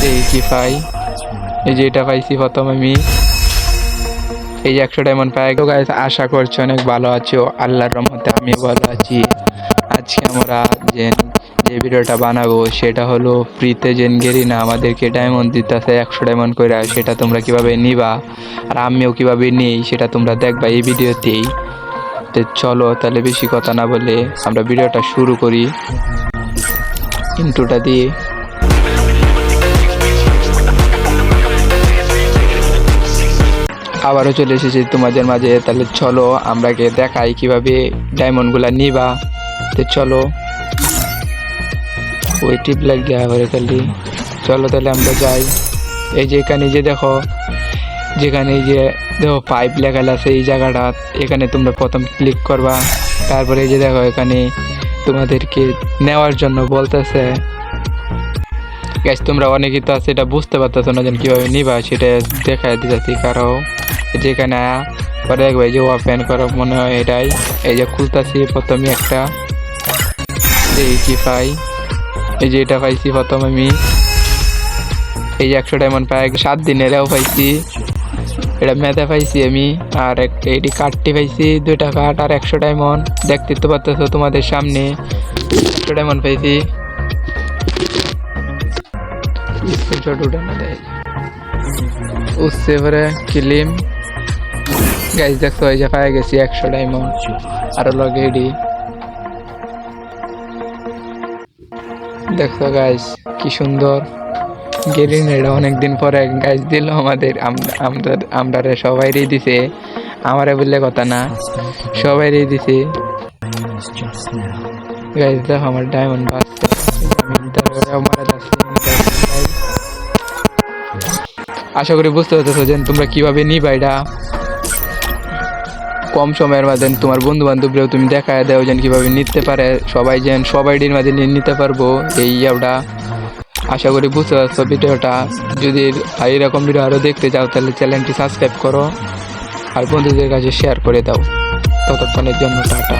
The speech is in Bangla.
দেখি কি পাই? এই যে এটা পাইছি প্রথম আমি। এই যে একশো ডায়মন্ড পাই তো গাইস আশা করছি অনেক ভালো আছো। আল্লাহর রহমতে আমিও ভালো আছি। আজকে আমরা যে যে ভিডিওটা বানাবো, সেটা হলো ফ্রিতে জেন গেরি না আমাদেরকে ডায়মন্ড দিতেছে, একশো ডায়মন্ড করে সেটা তোমরা কীভাবে নিবা আর আমিও কীভাবে নিই, সেটা তোমরা দেখবা এই ভিডিওতেই। তো চলো তাহলে বেশি কথা না বলে আমরা ভিডিওটা শুরু করি। ইন্টুটা দিয়ে। আবারও চলে এসেছি তোমাদের মাঝে। তাহলে চলো আমরাকে দেখাই কীভাবে ডায়মন্ডগুলা নিবা। তো চলো। ওই টিপ লাগিয়ে আবার খালি চলো তাহলে আমরা যাই। এই যে এখানে যে দেখো, যেখানে যে দেখো পাইপ লেখা আছে এই জায়গাটা, এখানে তোমরা প্রথম ক্লিক করবা। তারপরে এই যে দেখো এখানে তোমাদেরকে নেওয়ার জন্য বলতেছে। গ্যাস তোমরা অনেকেই তো সেটা বুঝতে পারতেছো না যেন কীভাবে নিবা, সেটা দেখাই দিতেছি কারও। যেখানে আয়া পরে দেখবে যে ওপেন করো মনে হয় এটাই। এই যে খুলতেছি প্রথমে একটা। এই কি পাই এই যে এটা পাইছি প্রথম আমি। এই যে একশো ডায়মন্ড পাই সাত দিনেরও পাইছি। এটা মেধা পাইছি আমি, আর এটি কাঠটি পাইছি, দুইটা কাঠ আর একশো ডায়মন্ড দেখতে তো পারতেছো তোমাদের সামনে। একশো ডায়মন্ড পাইছি। স্ক্রিনশট উঠানো দেয়। উঠছে এবারে কিলিম। গাইজ দেখছ এই যে পাই গেছি একশো ডায়মন্ড আরও লগে এডি। দেখছ গাইজ কি সুন্দর। গেরিন এটা অনেকদিন পরে গাইজ দিল আমাদের। আম- আমরা আমরা সবাইরই দিছে। আমারে বললে কথা না। সবাইরই দিছে। গাইজ দেখো আমার ডায়মন্ড বাঁচছে আশা করি বুঝতে পারতেছো যে তোমরা কীভাবে নিবা এটা কম সময়ের মধ্যে তোমার বন্ধু বান্ধবরাও তুমি দেখায় দেও যেন কীভাবে নিতে পারে। সবাই যেন সবাইটির মাঝে নিয়ে নিতে পারব। এই ইয়াটা আশা করি বুঝতে পারছ ভিডিওটা। যদি এরকম ভিডিও আরও দেখতে চাও, তাহলে চ্যানেলটি সাবস্ক্রাইব করো। আর বন্ধুদের কাছে শেয়ার করে দাও। ততক্ষণের জন্য টাটা।